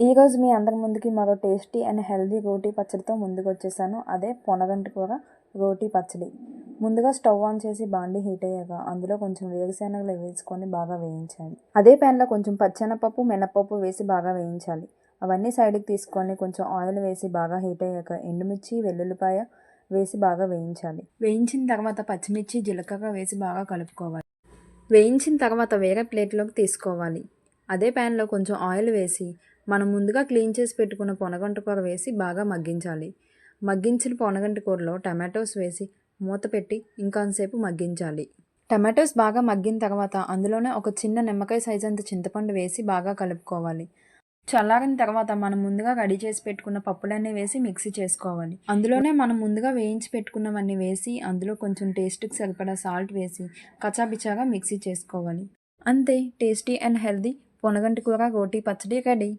ఈరోజు మీ అందరి ముందుకి మరో టేస్టీ అండ్ హెల్దీ రోటీ పచ్చడితో ముందుకు వచ్చేసాను అదే పొనగంటి కూర రోటీ పచ్చడి. ముందుగా స్టవ్ ఆన్ చేసి బాండి హీట్ అయ్యాక అందులో కొంచెం వేరుశెనగలు వేసుకొని బాగా వేయించాలి. అదే ప్యాన్లో కొంచెం పచ్చెనపప్పు మినపప్పు వేసి బాగా వేయించాలి. అవన్నీ సైడ్కి తీసుకొని కొంచెం ఆయిల్ వేసి బాగా హీట్ అయ్యాక ఎండుమిర్చి వెల్లుల్లిపాయ వేసి బాగా వేయించాలి. వేయించిన తర్వాత పచ్చిమిర్చి జీలకర్ర వేసి బాగా కలుపుకోవాలి. వేయించిన తర్వాత వేరే ప్లేట్లోకి తీసుకోవాలి. అదే ప్యాన్లో కొంచెం ఆయిల్ వేసి మనం ముందుగా క్లీన్ చేసి పెట్టుకున్న పొనగంట కూర వేసి బాగా మగ్గించాలి. మగ్గించిన పొనగంట కూరలో టమాటోస్ వేసి మూత పెట్టి ఇంకొంతసేపు మగ్గించాలి. టమాటోస్ బాగా మగ్గిన తర్వాత అందులోనే ఒక చిన్న నిమ్మకాయ సైజ్ అంత చింతపండు వేసి బాగా కలుపుకోవాలి. చల్లారిన తర్వాత మనం ముందుగా రెడీ చేసి పెట్టుకున్న పప్పులన్నీ వేసి మిక్సీ చేసుకోవాలి. అందులోనే మనం ముందుగా వేయించి పెట్టుకున్నవన్నీ వేసి అందులో కొంచెం టేస్ట్కి సరిపడా సాల్ట్ వేసి కచాబిచాగా మిక్సీ చేసుకోవాలి. అంతే టేస్టీ అండ్ హెల్దీ పొనగంటి కూర రోటీ పచ్చడి రెడీ.